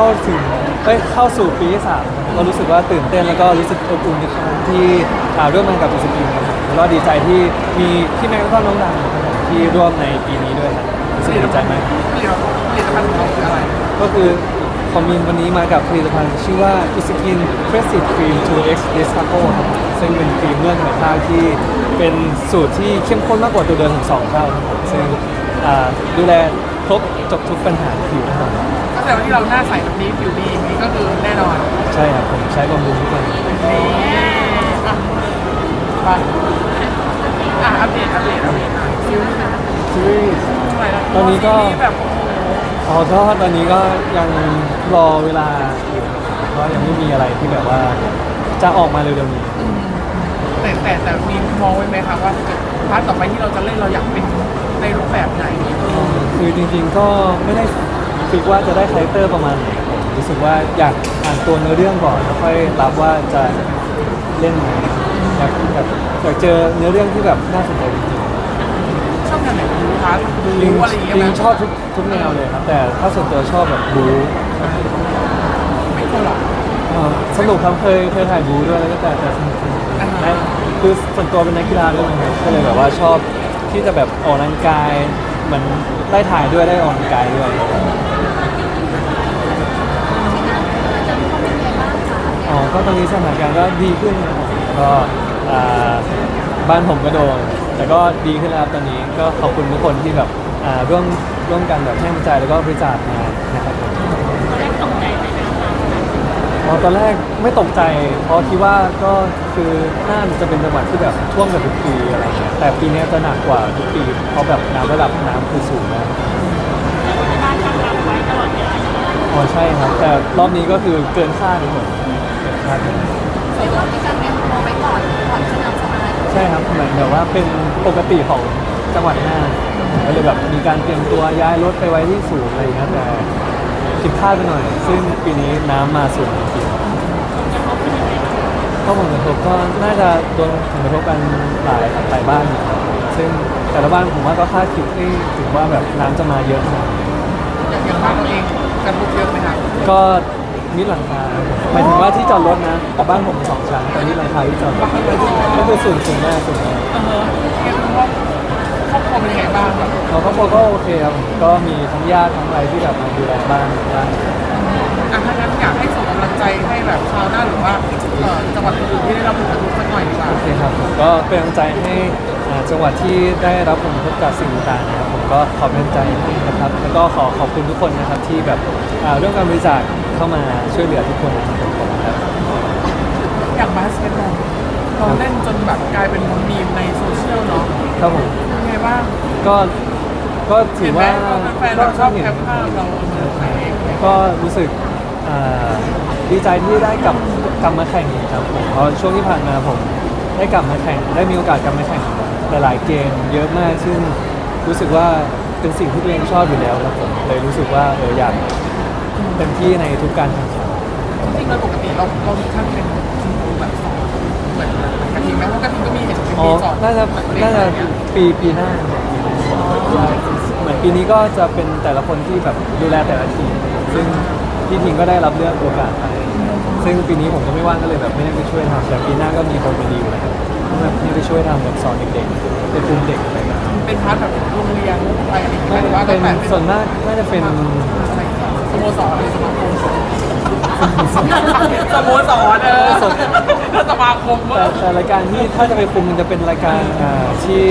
เข้าถึงเอ้ยเข้าสู่ปีที่สามก็รู้สึกว่าตื่นเต้นแล้วก็รู้สึกอบอุ่นที่ที่อ่าร่วมงานกับอิสกินครับแล้วก็ดีใจที่มีพี่แม็กซ์แล้วก็น้องดังที่ร่วมในปีนี้ด้วยครับรู้สึกดีใจมากผลิตภัณฑ์ผลิตภัณฑ์ของเราคืออะไรก็คือคอมมินวันนี้มากับผลิตภัณฑ์ชื่อว่า i s k i n p r e s s i d Cream 2X Destaco ครับซึ่งเป็นครีมนวดธรรมชาติที่เป็นสูตรที่เข้มข้นมากกว่าตัวเดิมถึงสองเท่าครับซึ่งอ่าดูแลครบจบทุกปัญหาผิวครับ ผมก็แสดงว่าที่เราหน้าใสแบบนี้ผิวดีอย่างนี้ก็คือแน่นอนใช่ครับผมใช้บำรุงทุกวันนี่อะไปอะอัปเดตอัปเดตอัปเดตหน่อยซิลนี่นะซีรีส์อะไรนะตอนนี้ก็ซีรีส์แบบโอ้โหอ๋อก็ตอนนี้ก็ยังรอเวลาอยู่ก็ยังไม่มีอะไรที่แบบว่าจะออกมาเร็วๆนี้ แต่แต่แต่มีมองไว้ไหมคะว่าพาร์ทต่อไปที่เราจะเล่นเราอยากเป็นในรูปแบบไหน คือจริงๆก็ไม่ได้ ฟิกว่าจะได้คาแรคเตอร์ประมาณไหนผมรู้สึกว่าอยากอ่านตัวเนื้อเรื่องก่อนแล้วค่อยรับว่าจะเล่นไหนอยากแบบอยากเจอเนื้อเรื่องที่แบบน่าสนใจจริงชอบแนวไหนดูพาร์ทดูๆจริงอะไรอย่างเงี้ยจริไหมงชอบทุกทุกแนวเลยครับ แต่ถ้าส่วนตัวชอบแบบบู๊ไม่กลัวหรอก เอ่อสนุกครับเคยเคยถ่ายบู๊ด้วยแล้วก็แต่แต่สนุกอ่าฮะได้คือส่วนตัวเป็นนักกีฬาด้วยนะครับก็เลยแบบว่าชอบที่จะแบบออกกำลังกายเหมือนได้ถ่ายด้วยได้ออกกำลังกายด้วย อ๋อ ก็ตอนนี้สถานการณ์ก็ดีขึ้นนะครับแล้วก็อ่าบ้านผมก็โดน แต่ก็ดีขึ้นแล้วครับตอนนี้ก็ขอบคุณทุกคนที่แบบอ่าร่วมร่วมกันแบบให้กำลังใจแล้วก็บริจาคมานะครับผมอ๋อตอนแรกไม่ตกใจ เพราะคิดว่าก็คือน่านจะเป็นจังหวัดที่แบบท่วมกับทุกปีอะไรเงี้ยแต่ปีนี้จะหนักกว่าทุกปี เพราะแบบน้ำระดับน้ำคือสูงมากอ๋อใช่ครับ แต่รอบนี้ก็คือเกินคาดเลยผมเกิน คาดเลยเรามีการเตรียมตัวไว้ก่อนก่อนสนามสนามใช่ครับเหมือนแบบว่าเป็นปกติของจังหวัดน่านก็เลยแบบมีการเตรียมตัวย้ายรถไปไว้ที่สูงอะไรอย่างเงี้ยแต่ผิดพลาดไปหน่อย ซึ่งปีนี้น้ำมาสูงจริงๆก็ผลกระทบก็น่าจะโดนผลกระทบกันหลายหลายบ้านอยู่ครับซึ่งแต่ละบ้านผมว่าก็คาดคิดไม่ถึงว่าแบบน้ำจะมาเยอะขนาดนี้อย่างอย่างบ้านเราเองกันบุกเยอะไหมคะก็ มิดหลังคาหมายถึงว่าที่จอดรถนะแต่บ้านผมสองชั้นแต่นี่หลังคาที่จอดรถก็คือสูงสูงมากสูงมากเออเรียกว่าครอบครัวเป็นยังไงบ้างแบบเราครอบครัวก็โอเคครับผมก็มีทั้งญาติทั้งอะไรที่แบบมาดูแลบ้านบ้านอะถ้างั้นอยากให้ส่งกำลังใจให้แบบชาวนาหรือว่าเอ่อจังหวัดอื่นๆที่ได้รับผลกระทบสักหน่อยดีกว่า โอเคครับผมก็เป็นกำลังใจให้ อ่าจังหวัดที่ได้รับผลกระทบจากสิ่งต่างๆนะครับผมก็ขอเป็นกำลังใจให้นะครับ แล้วก็ขอขอบคุณทุกคนนะครับที่แบบอ่าร่วมการบริจาคเข้ามาช่วยเหลือทุกคนนะครับผมครับ อย่างบาสเกตบอลเราเล่นจนแบบกลายเป็นมีมในโซเชียลเนาะครับผมเป็นไงบ้างก็ก็ถืเห็อนไหมว่าว่าแฟนๆเราชอบแคปภาพเราเออไหนก็รู้สึกอ่าดีใจที่ได้กลับกลับมาแข่งอีกครับผมเพราะช่วงที่ผ่านมาผมได้กลับมาแข่งได้มีโอกาสกลับมาแข่ง หลายๆเกมเยอะมากซึ่งรู้สึกว่าเป็นสิ่งที่ตัวเองชอบอยู่แล้วครับผมเลยรู้สึกว่าเอออยากเต็มที่ในทุกการแข่งขันจริงๆแล้วปกติเราเรามีขั้นเป็นคุณครูแบบสอนเหมือนกระทิงไหมเพราะกระทิงก็มีเห็นเป็นอ๋อมีสอนน่าจะแบบเด็กน่าอะไรจะเงี้ยปีปีหน้าใช่เหมือนปีนี้ก็จะเป็นแต่ละคนที่แบบดูแลแต่ละทีมซึ่งพี่ทิงก็ได้รับเลือกโอกาสไปซึ่งปีนี้ผมก็ไม่ว่างก็เลยแบบไม่ได้ไปช่วยทำแต่ปีหน้าก็มีคนไปดีอยู่แล้ว แบบให้ไปช่วยทำแบบสอนเด็กๆเป็นกลุ่มเด็กอะไรแบบนี้เป็นพาร์ทแบบโรงเรียนอะไรอย่างเงี้ยหรือว่าเป็นแบบส่วนมากน่าจะเป็นอะไรสโมสรหรือสมาคมสโมสรเออแล้วสมาคมแต่แต่รายการที่ถ้าจะไปคุมมันจะเป็นรายการอ่าที่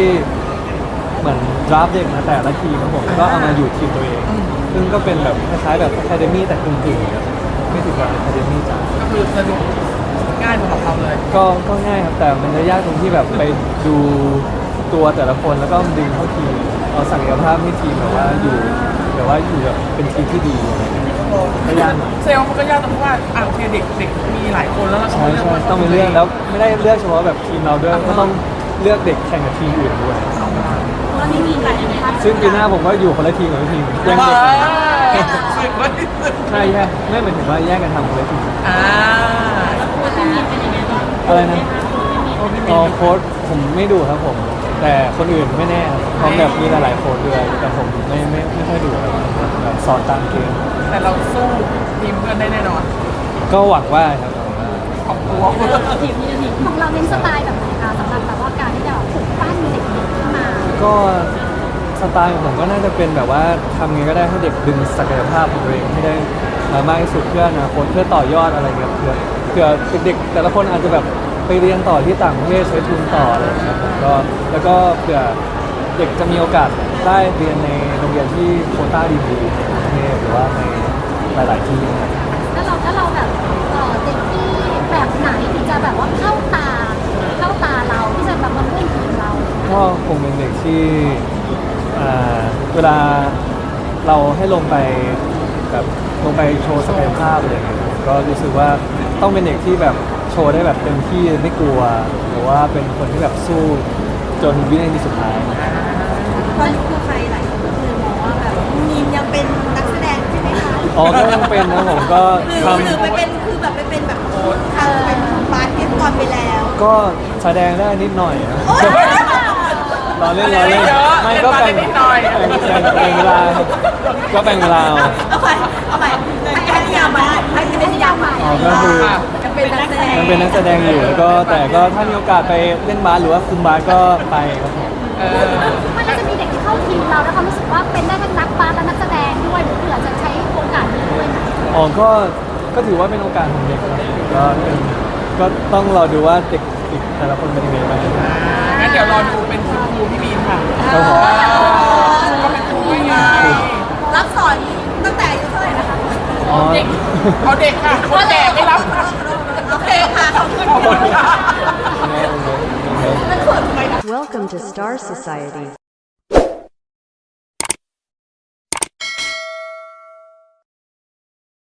เหมือนดราฟเด็กมาแต่ละทีมครับผมก็เอามาอยู่ทีมตัวเอง ซึ่งก็เป็นแบบคล้ายๆแบบอะคาเดมี่แต่กึ่งๆครับไม่ถึงกับอะคาเดมี่จ้ะก็คือสนุกง่ายสำหรับ เราเลย ก็ก็ง่ายครับแต่มันจะยากตรงที่แบบไปดูตัวแต่ละคนแล้วก็ดึงเข้าทีมเอาศักยภาพให้ทีมแบบว่าอยู่แบบว่าอยู่แบบเป็นทีมที่ดีอะไรอย่างเงี้ย ก็ยากหน่อย เซลล์มันก็ยากตรงที่ว่าอ่าโอเคเด็กเด็กมีหลายคนแล้วเราใช่ใช่ต้องไปเลือกแล้วไม่ได้เลือกเฉพาะแบบทีมเราด้วยก็ต้องเลือกเด็กแข่งกับทีมอื่นด้วยตอนนี้มีการยังไงคะซึ่งปีหน้าผมก็อยู่คนละทีมกับทีมแย่งว้าเด็กสึกว่าที่สุดใช่แย่ไม่หมายถึงว่าแย่งกันทำคนละทีม อ่า แล้วที่มีเป็นยังไงบ้าง อะไรนะโอ้พี่มีอ๋อโค้ดผมไม่ดูครับผม แต่คนอื่นไม่แน่ครับเพราะแบบมีหลายๆคนด้วยแต่ผมไม่ไม่ไม่ค่อยดูอะไรแบบสอนตามเกม แต่เราสู้ทีมเพื่อนได้แน่นอน ก็หวังว่าครับหวังว่าของตัวของเราเน้นสไตล์แบบไหนคะสำหรับแบบว่าการที่จะปลุกปั้นเด็กๆขึ้นมาก็สไตล์ของผมก็น่าจะเป็นแบบว่าทำไงก็ได้ให้เด็กดึงศักยภาพของตัวเองให้ได้มามากที่สุดเพื่ออนาคตเพื่อต่อยอดอะไรเงี้ยเพื่อเพื่อเด็กๆแต่ละคนอาจจะแบบ ไปเรียนต่อที่ต่างประเทศใช้ทุนต่ออะไรอย่างเงี้ยผมก็แล้วก็เผื่อเด็กจะมีโอกาสได้เรียนในโรงเรียนที่โควต้าดีๆในกรุงเทพหรือว่าในหลายๆที่นะครับ แล้วเราแล้วเราแบบเอ่อเด็กที่แบบไหนที่จะแบบว่าเข้าตา เข้าตาเราที่จะแบบมาร่วมทีมเราก็คงเป็นเด็กที่อ่าเวลาเราให้ลงไปแบบลงไปโชว์ศักยภาพอะไรอย่างเงี้ยผมก็รู้สึกว่าต้องเป็นเด็กที่แบบโช ว์ได้แบบเต็มที่ไม่กลัวหรือว่าเป็นคนที่แบบสู้จนวินาทีสุดท้ายตอนนี้คือใครหลายคนก็คือมองว่าแบบมีนยังเป็นนักแสดงใช่ไหมคะอ๋อก็ยังเป็นนะผมก็หรือทหรือไปเป็นคือแบบไปเป็นแบบทำเป็นบาสเกตบอลไปแล้วำก็แสดงได้นิดหน่อยนะ โอ๊ยรอเล่นรอเล่นไม่ก็แบ่งแบ่งแบ่งเวลาครับก็แบ่งเวลาเอาเอาไปเอาไปให้ให้นิยามใหม่ให้ให้นิยามใหม่อ๋อก็คือยัง เป็นนักแสดงยังเป็นนักแสดงอยู่แล้วก็แต่ก็ถ้ามีโอกาสไปเล่นบาสหรือว่าคุมบาสก็ไปครับผมเออมันก็จะมีเด็กที่เข้าทีมเราแล้วเขารู้สึกว่าเป็นได้ทั้งนักบาสและนักแสดงด้วยหรือเผื่อจะใช้โอกาสนี้ด้วยนะอ๋อก็ก็ถือว่าเป็นโอกาสของเด็กครับก็เป็นก็ต้องรอดูว่าเด็กอีกแต่ละคนเป็นยังไงบ้างงั้นเดี๋ยวรอดูเป็นคุณครูพี่บีนค่ะครับผมก็เป็นครูไงรับสอนตั้งแต่อายุเท่าไหร่นะคะอ๋อเขาเด็กค่ะคนแก่ไม่รับ to Star Society.